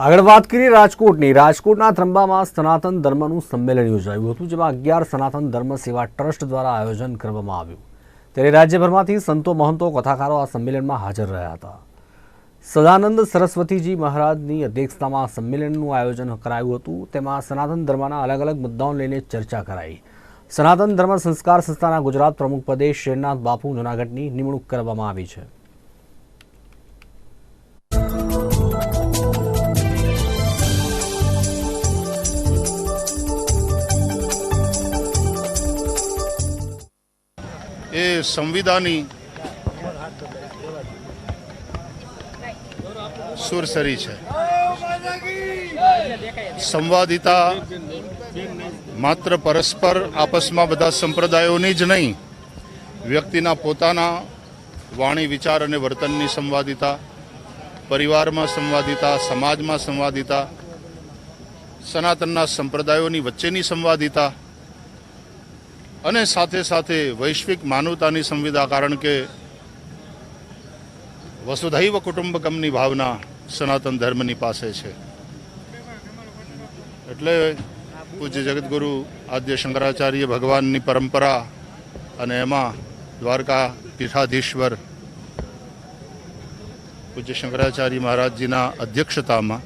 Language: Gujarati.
આગળ વાત કરીએ રાજકોટની. રાજકોટના ત્રંબામાં સનાતન ધર્મનું સંમેલન યોજાયું હતું, જેમાં અગિયાર સનાતન ધર્મ સેવા ટ્રસ્ટ દ્વારા આયોજન કરવામાં આવ્યું. ત્યારે રાજ્યભરમાંથી સંતો, મહંતો, કથાકારો આ સંમેલનમાં હાજર રહ્યા હતા. સદાનંદ સરસ્વતીજી મહારાજની અધ્યક્ષતામાં સંમેલનનું આયોજન કરાયું હતું. તેમાં સનાતન ધર્મના અલગ અલગ મુદ્દાઓને લઈને ચર્ચા કરાઈ. સનાતન ધર્મ સંસ્કાર સંસ્થાના ગુજરાત પ્રમુખ પદે શેરનાથ બાપુ જૂનાગઢની નિમણૂક કરવામાં આવી છે. એ સંવિધાની સુરસરી છે. સંવાદિતા માત્ર પરસ્પર આપસમાં બધા સંપ્રદાયોની જ નહીં, વ્યક્તિના પોતાના વાણી વિચાર અને વર્તનની સંવાદિતા, પરિવારમાં સંવાદિતા, સમાજમાં સંવાદિતા, સનાતનના સંપ્રદાયોની વચ્ચેની સંવાદિતા અને સાથે સાથે વૈશ્વિક માનવતાની સંવિદા કારણ કે વસુધૈવ કુટુંબકમની ભાવના સનાતન ધર્મની પાસે છે. એટલે પૂજ્ય જગતગુરુ આદ્ય શંકરાચાર્ય ભગવાનની પરંપરા અને એમાં દ્વારકા પીઠાધીશ્વર પૂજ્ય શંકરાચાર્ય મહારાજજીના અધ્યક્ષતામાં